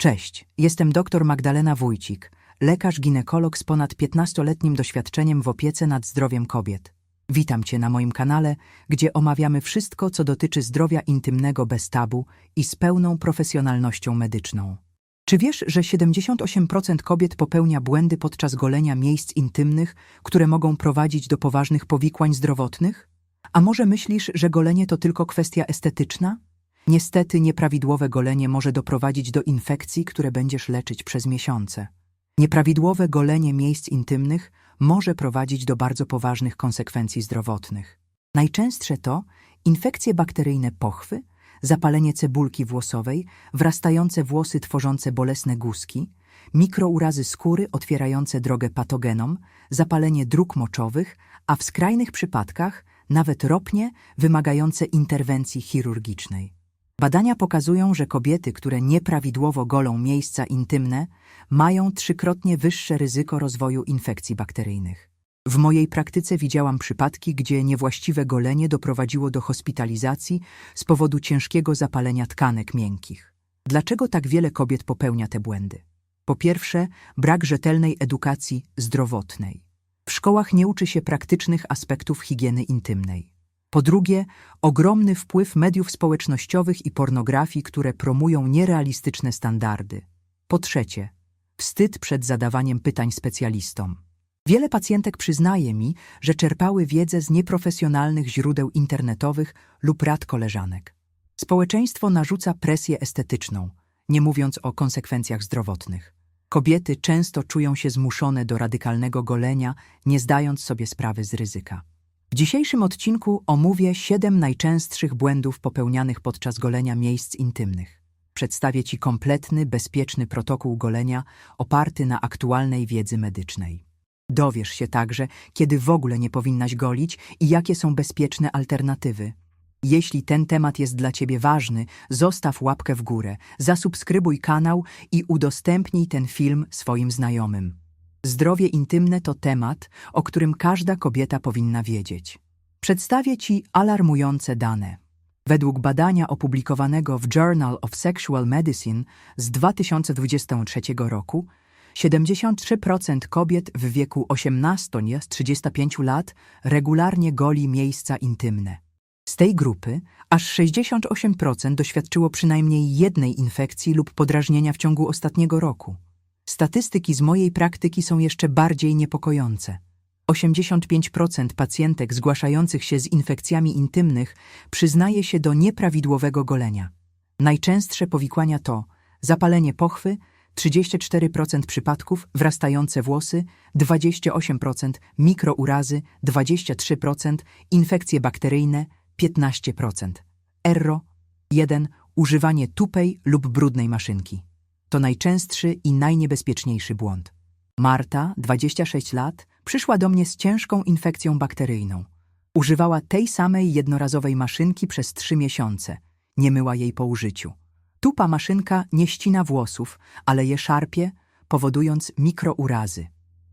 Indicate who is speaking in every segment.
Speaker 1: Cześć, jestem dr Magdalena Wójcik, lekarz ginekolog z ponad 15-letnim doświadczeniem w opiece nad zdrowiem kobiet. Witam Cię na moim kanale, gdzie omawiamy wszystko, co dotyczy zdrowia intymnego bez tabu i z pełną profesjonalnością medyczną. Czy wiesz, że 78% kobiet popełnia błędy podczas golenia miejsc intymnych, które mogą prowadzić do poważnych powikłań zdrowotnych? A może myślisz, że golenie to tylko kwestia estetyczna? Niestety nieprawidłowe golenie może doprowadzić do infekcji, które będziesz leczyć przez miesiące. Nieprawidłowe golenie miejsc intymnych może prowadzić do bardzo poważnych konsekwencji zdrowotnych. Najczęstsze to infekcje bakteryjne pochwy, zapalenie cebulki włosowej, wrastające włosy tworzące bolesne guzki, mikrourazy skóry otwierające drogę patogenom, zapalenie dróg moczowych, a w skrajnych przypadkach nawet ropnie wymagające interwencji chirurgicznej. Badania pokazują, że kobiety, które nieprawidłowo golą miejsca intymne, mają trzykrotnie wyższe ryzyko rozwoju infekcji bakteryjnych. W mojej praktyce widziałam przypadki, gdzie niewłaściwe golenie doprowadziło do hospitalizacji z powodu ciężkiego zapalenia tkanek miękkich. Dlaczego tak wiele kobiet popełnia te błędy? Po pierwsze, brak rzetelnej edukacji zdrowotnej. W szkołach nie uczy się praktycznych aspektów higieny intymnej. Po drugie, ogromny wpływ mediów społecznościowych i pornografii, które promują nierealistyczne standardy. Po trzecie, wstyd przed zadawaniem pytań specjalistom. Wiele pacjentek przyznaje mi, że czerpały wiedzę z nieprofesjonalnych źródeł internetowych lub rad koleżanek. Społeczeństwo narzuca presję estetyczną, nie mówiąc o konsekwencjach zdrowotnych. Kobiety często czują się zmuszone do radykalnego golenia, nie zdając sobie sprawy z ryzyka. W dzisiejszym odcinku omówię 7 najczęstszych błędów popełnianych podczas golenia miejsc intymnych. Przedstawię Ci kompletny, bezpieczny protokół golenia oparty na aktualnej wiedzy medycznej. Dowiesz się także, kiedy w ogóle nie powinnaś golić i jakie są bezpieczne alternatywy. Jeśli ten temat jest dla Ciebie ważny, zostaw łapkę w górę, zasubskrybuj kanał i udostępnij ten film swoim znajomym. Zdrowie intymne to temat, o którym każda kobieta powinna wiedzieć. Przedstawię Ci alarmujące dane. Według badania opublikowanego w Journal of Sexual Medicine z 2023 roku, 73% kobiet w wieku 18-35 lat regularnie goli miejsca intymne. Z tej grupy aż 68% doświadczyło przynajmniej jednej infekcji lub podrażnienia w ciągu ostatniego roku. Statystyki z mojej praktyki są jeszcze bardziej niepokojące. 85% pacjentek zgłaszających się z infekcjami intymnych przyznaje się do nieprawidłowego golenia. Najczęstsze powikłania to zapalenie pochwy, 34% przypadków, wrastające włosy, 28%, mikrourazy, 23%, infekcje bakteryjne, 15%. Erro 1. Używanie tupej lub brudnej maszynki. To najczęstszy i najniebezpieczniejszy błąd. Marta, 26 lat, przyszła do mnie z ciężką infekcją bakteryjną. Używała tej samej jednorazowej maszynki przez trzy miesiące. Nie myła jej po użyciu. Tupa maszynka nie ścina włosów, ale je szarpie, powodując mikrourazy.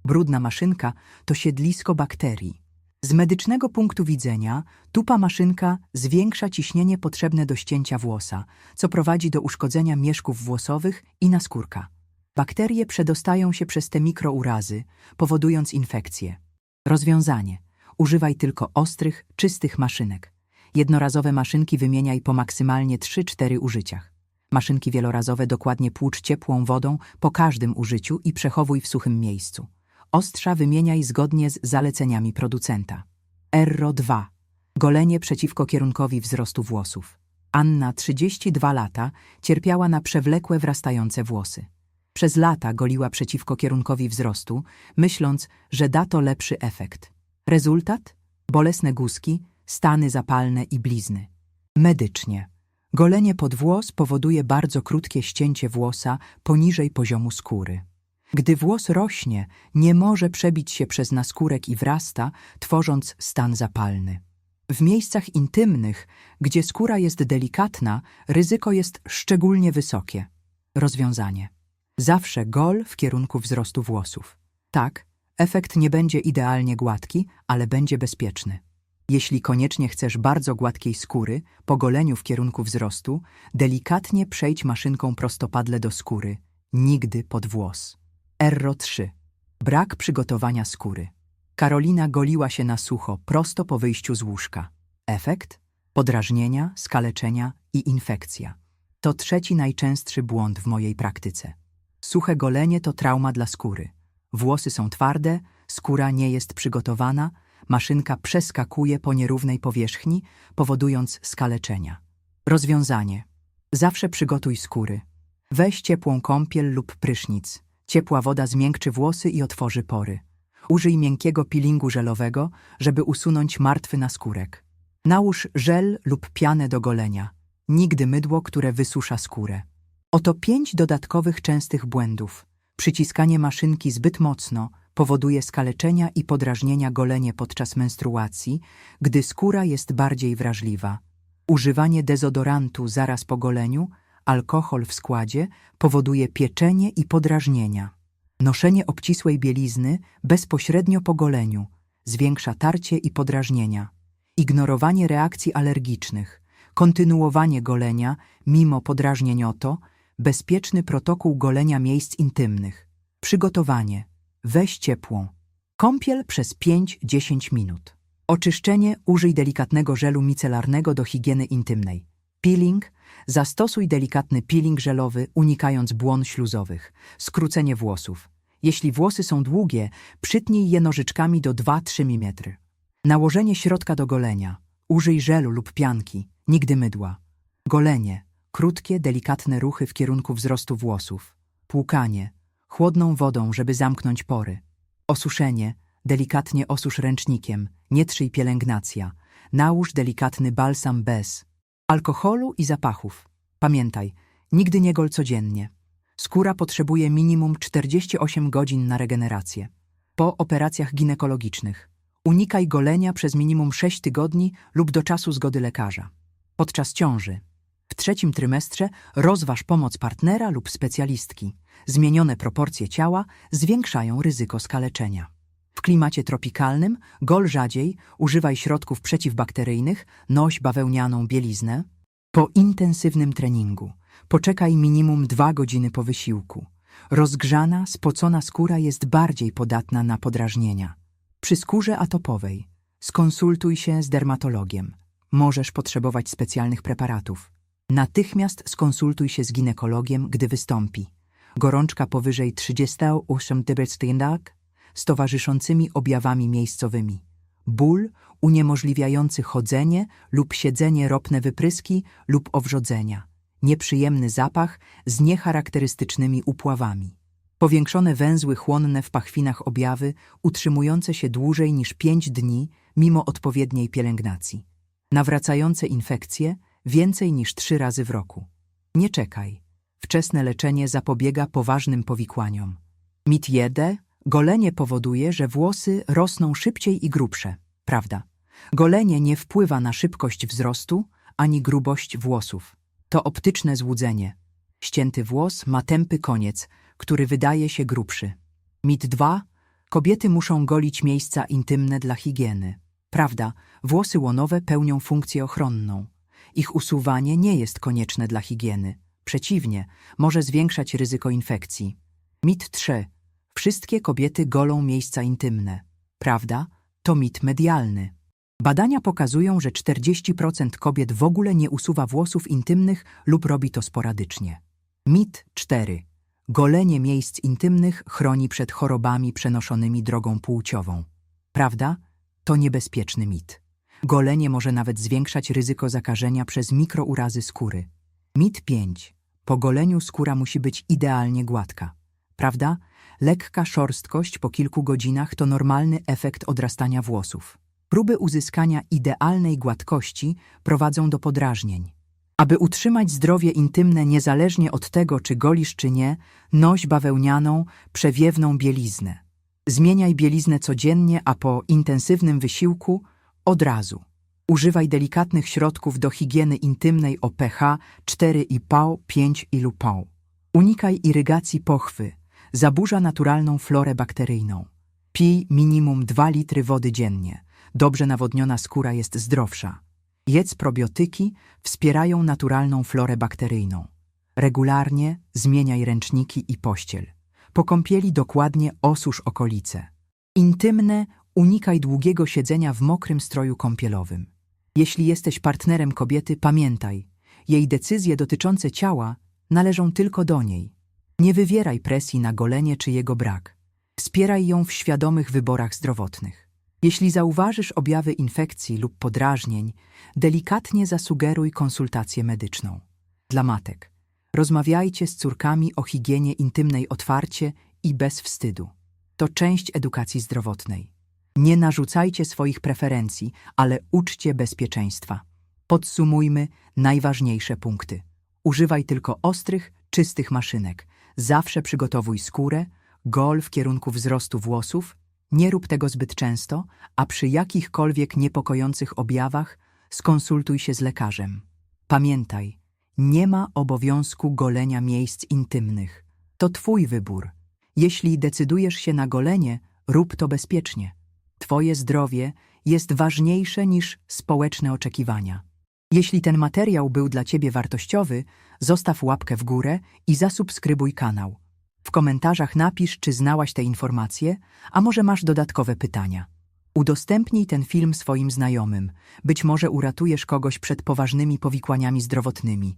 Speaker 1: Brudna maszynka to siedlisko bakterii. Z medycznego punktu widzenia tupa maszynka zwiększa ciśnienie potrzebne do ścięcia włosa, co prowadzi do uszkodzenia mieszków włosowych i naskórka. Bakterie przedostają się przez te mikrourazy, powodując infekcje. Rozwiązanie. Używaj tylko ostrych, czystych maszynek. Jednorazowe maszynki wymieniaj po maksymalnie 3-4 użyciach. Maszynki wielorazowe dokładnie płucz ciepłą wodą po każdym użyciu i przechowuj w suchym miejscu. Ostrza wymieniaj zgodnie z zaleceniami producenta. Erro 2. Golenie przeciwko kierunkowi wzrostu włosów. Anna, 32 lata, cierpiała na przewlekłe wrastające włosy. Przez lata goliła przeciwko kierunkowi wzrostu, myśląc, że da to lepszy efekt. Rezultat? Bolesne guzki, stany zapalne i blizny. Medycznie. Golenie pod włos powoduje bardzo krótkie ścięcie włosa poniżej poziomu skóry. Gdy włos rośnie, nie może przebić się przez naskórek i wrasta, tworząc stan zapalny. W miejscach intymnych, gdzie skóra jest delikatna, ryzyko jest szczególnie wysokie. Rozwiązanie. Zawsze gol w kierunku wzrostu włosów. Tak, efekt nie będzie idealnie gładki, ale będzie bezpieczny. Jeśli koniecznie chcesz bardzo gładkiej skóry, po goleniu w kierunku wzrostu, delikatnie przejdź maszynką prostopadle do skóry, nigdy pod włos. Erro 3. Brak przygotowania skóry. Karolina goliła się na sucho prosto po wyjściu z łóżka. Efekt? Podrażnienia, skaleczenia i infekcja. To trzeci najczęstszy błąd w mojej praktyce. Suche golenie to trauma dla skóry. Włosy są twarde, skóra nie jest przygotowana, maszynka przeskakuje po nierównej powierzchni, powodując skaleczenia. Rozwiązanie. Zawsze przygotuj skóry. Weź ciepłą kąpiel lub prysznic. Ciepła woda zmiękczy włosy i otworzy pory. Użyj miękkiego peelingu żelowego, żeby usunąć martwy naskórek. Nałóż żel lub pianę do golenia. Nigdy mydło, które wysusza skórę. Oto pięć dodatkowych częstych błędów. Przyciskanie maszynki zbyt mocno powoduje skaleczenia i podrażnienia golenie podczas menstruacji, gdy skóra jest bardziej wrażliwa. Używanie dezodorantu zaraz po goleniu, alkohol w składzie powoduje pieczenie i podrażnienia. Noszenie obcisłej bielizny bezpośrednio po goleniu zwiększa tarcie i podrażnienia. Ignorowanie reakcji alergicznych, kontynuowanie golenia mimo podrażnień oto, bezpieczny protokół golenia miejsc intymnych. Przygotowanie. Weź ciepłą. Kąpiel przez 5-10 minut. Oczyszczenie użyj delikatnego żelu micelarnego do higieny intymnej. Peeling zastosuj delikatny peeling żelowy, unikając błon śluzowych. Skrócenie włosów. Jeśli włosy są długie, przytnij je nożyczkami do 2-3 mm. Nałożenie środka do golenia. Użyj żelu lub pianki, nigdy mydła. Golenie. Krótkie, delikatne ruchy w kierunku wzrostu włosów. Płukanie. Chłodną wodą, żeby zamknąć pory. Osuszenie. Delikatnie osusz ręcznikiem. Nie trzyj pielęgnacja. Nałóż delikatny balsam bez alkoholu i zapachów. Pamiętaj, nigdy nie gol codziennie. Skóra potrzebuje minimum 48 godzin na regenerację. Po operacjach ginekologicznych. Unikaj golenia przez minimum 6 tygodni lub do czasu zgody lekarza. Podczas ciąży. W trzecim trymestrze rozważ pomoc partnera lub specjalistki. Zmienione proporcje ciała zwiększają ryzyko skaleczenia. Klimacie tropikalnym gol rzadziej, używaj środków przeciwbakteryjnych, noś bawełnianą bieliznę. Po intensywnym treningu poczekaj minimum dwa godziny po wysiłku. Rozgrzana, spocona skóra jest bardziej podatna na podrażnienia. Przy skórze atopowej skonsultuj się z dermatologiem. Możesz potrzebować specjalnych preparatów. Natychmiast skonsultuj się z ginekologiem, gdy wystąpi. Gorączka powyżej 38 debrectyndak z towarzyszącymi objawami miejscowymi. Ból uniemożliwiający chodzenie lub siedzenie ropne wypryski lub owrzodzenia. Nieprzyjemny zapach z niecharakterystycznymi upławami. Powiększone węzły chłonne w pachwinach objawy utrzymujące się dłużej niż 5 dni mimo odpowiedniej pielęgnacji. Nawracające infekcje więcej niż trzy razy w roku. Nie czekaj. Wczesne leczenie zapobiega poważnym powikłaniom. Mit jede, golenie powoduje, że włosy rosną szybciej i grubsze. Prawda. Golenie nie wpływa na szybkość wzrostu ani grubość włosów. To optyczne złudzenie. Ścięty włos ma tępy koniec, który wydaje się grubszy. Mit 2. Kobiety muszą golić miejsca intymne dla higieny. Prawda, włosy łonowe pełnią funkcję ochronną. Ich usuwanie nie jest konieczne dla higieny. Przeciwnie, może zwiększać ryzyko infekcji. Mit 3. Wszystkie kobiety golą miejsca intymne. Prawda? To mit medialny. Badania pokazują, że 40% kobiet w ogóle nie usuwa włosów intymnych lub robi to sporadycznie. Mit 4. Golenie miejsc intymnych chroni przed chorobami przenoszonymi drogą płciową. Prawda? To niebezpieczny mit. Golenie może nawet zwiększać ryzyko zakażenia przez mikrourazy skóry. Mit 5. Po goleniu skóra musi być idealnie gładka. Prawda? Lekka szorstkość po kilku godzinach to normalny efekt odrastania włosów. Próby uzyskania idealnej gładkości prowadzą do podrażnień. Aby utrzymać zdrowie intymne niezależnie od tego, czy golisz czy nie, noś bawełnianą, przewiewną bieliznę. Zmieniaj bieliznę codziennie, a po intensywnym wysiłku od razu. Używaj delikatnych środków do higieny intymnej o pH 4,5-5 ILUPAU. Unikaj irygacji pochwy, zaburza naturalną florę bakteryjną. Pij minimum 2 litry wody dziennie. Dobrze nawodniona skóra jest zdrowsza. Jedz probiotyki, wspierają naturalną florę bakteryjną. Regularnie zmieniaj ręczniki i pościel. Po kąpieli dokładnie osusz okolice. Intymne, unikaj długiego siedzenia w mokrym stroju kąpielowym. Jeśli jesteś partnerem kobiety, pamiętaj, jej decyzje dotyczące ciała należą tylko do niej. Nie wywieraj presji na golenie czy jego brak. Wspieraj ją w świadomych wyborach zdrowotnych. Jeśli zauważysz objawy infekcji lub podrażnień, delikatnie zasugeruj konsultację medyczną. Dla matek. Rozmawiajcie z córkami o higienie intymnej otwarcie i bez wstydu. To część edukacji zdrowotnej. Nie narzucajcie swoich preferencji, ale uczcie bezpieczeństwa. Podsumujmy najważniejsze punkty. Używaj tylko ostrych, czystych maszynek. Zawsze przygotowuj skórę, gol w kierunku wzrostu włosów. Nie rób tego zbyt często, a przy jakichkolwiek niepokojących objawach skonsultuj się z lekarzem. Pamiętaj, nie ma obowiązku golenia miejsc intymnych. To Twój wybór. Jeśli decydujesz się na golenie, rób to bezpiecznie. Twoje zdrowie jest ważniejsze niż społeczne oczekiwania. Jeśli ten materiał był dla Ciebie wartościowy, zostaw łapkę w górę i zasubskrybuj kanał. W komentarzach napisz, czy znałaś te informacje, a może masz dodatkowe pytania. Udostępnij ten film swoim znajomym. Być może uratujesz kogoś przed poważnymi powikłaniami zdrowotnymi.